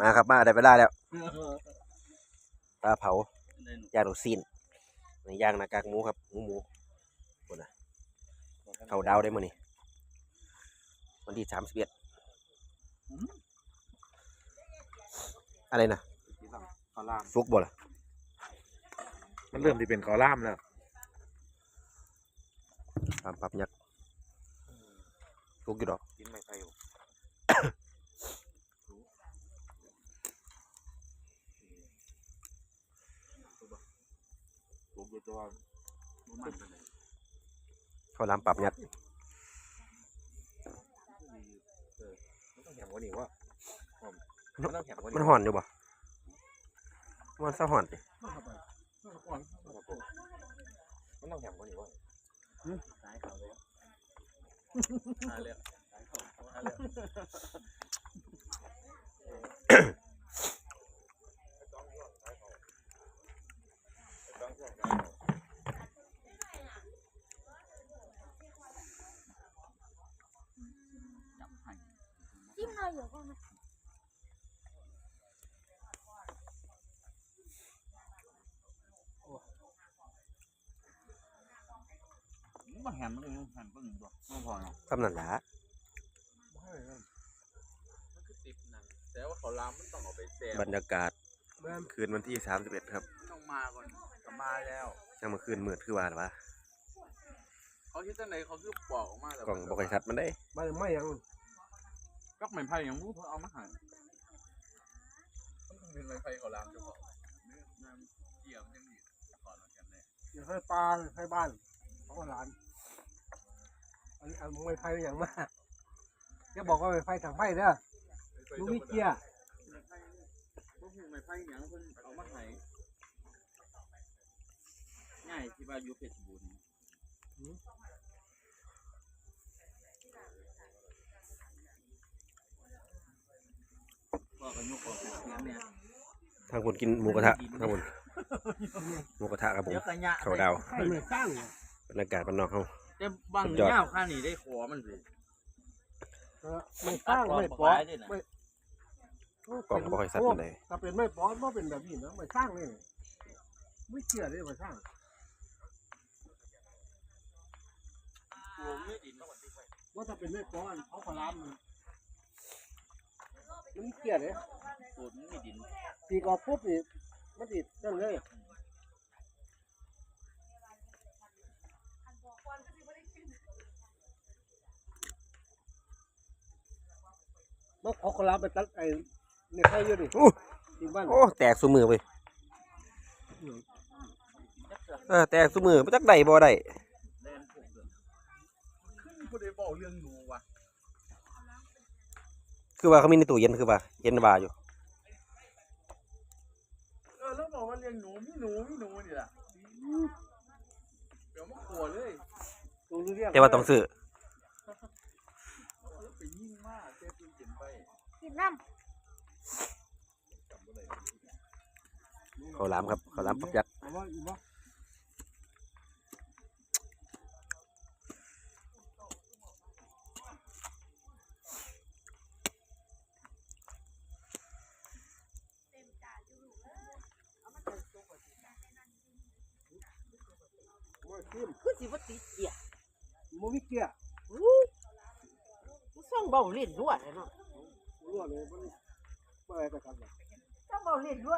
มาครับมาได้เวลาแล้วปลาเผาย่างลูกซีนนี่ย่างหน้ากากหมูครับหมูหมูคนน่ะเขาดาวได้มื้อนี้วันที่สามสิบเอ็ดอะไรนะคอล่ามฟุกบ่ล่ะมันเริ่มที่เป็นคอล่ามแล้วตามปับยักษ์ฟุกอยู่ดอกกินไม่ไผ่อยู่ ลูกอยู่ตัวมันเขาลามปรับยักษ์มันต้องแหมกว่านี้ว่ามันต้องแหมกว่ามันนี้ห่อนอยู่บ่มันซะห่อนดิมันต้องแหมกว่านี้ว่าสายเขาเลยหาเรื่องสายเขาหาเรื่อ เราอยู่ก็มามันแหมมันเลยแหมก็หนึ่งตัวมันพอเนาะคำนั้นล่ะมันคือติบนั่นแต่ว่าเขาลามมันต้องเอาไปแซ่บรรยากาศคืนวันที่สามสิบเอ็ดครับต้องมาก่อนก็มาแล้วยังมาคืนมืดคือว่าหรอวะเขาคิดจังไหนเขาคือปอกออกมาแต่กล่องบกไอชัดมันได้ไม่ไม่ยัง ก็เหมือนไผ่ยังรู้เพิ่งเอามาหั่นมันต้องเป็นไม้ไผ่เขาลามเจ้าของเนื้อน้ำเกี่ยวมันยังดีก่อนเราแกนเลยอย่าให้ปลาให้บ้านเขาก็ร้านอันนี้อันไม่ไฟอย่างมากจะบอกว่าไม่ไฟทางไฟเด้อลูกนี่เกียร์พวกไม้ไผ่ยังเพิ่งเอามาให้ง่ายที่ว่าอยู่เพชรบูร ทางคนกินหมูกระทะทางคนหมูกระทะครับผม เดี๋ยวกระยะเขาดาวไฟไม่สร้างบรรยากาศบ้านนอกเขาจะบังสุดยอด เงาข้านี่ได้ขอมันสิไม่สร้างไม่ปอดไม่กล่องบกไอชัดมันได้ถ้าเป็นไม่ปอดว่าเป็นแบบนี้นะไม่สร้างเลยไม่เกียร์เลยไม่สร้างตัวไม่ดินต้องวันที่ไปว่าถ้าเป็นไม่ปอดเขาก็ร้านมัน มันเกียร์เลยตัวมันไม่ดินตีกอปุ๊บนี่มันติดนั่นเลยมันเขาก็รับไปตัดไอ้ในไฟอยู่ดิอู้จริงบ้านโอ้แตกสุมือไปเออแตกสุมือมาจักใดบ่ได้แลนผมเลยขึ้นผู้ใดบอกเรื่องหนูวะ คือว่าเขามีในตู้เย็นคือว่าเย็นบาอยู่ เออแล้วบอกว่าเลี้ยงหนูมีหนูมีหนูนี่แหละเดี๋ยวมาขวเลยตัวเรื่องแต่ว่าต้องซื้อแล้วไปยิ่งมากเจ๊ปืนเก็บไปกินน้เขาวหลามครับเขาวหลามปักยักษ์ เอาว่าอีก ว่าคือสิว่าติดเกียร์มันมีเกียร์มันส่องเบาเล่นด้วยเนาะรั่วเลยมันไม่อะไรกันส่องเบาเล่นด้วย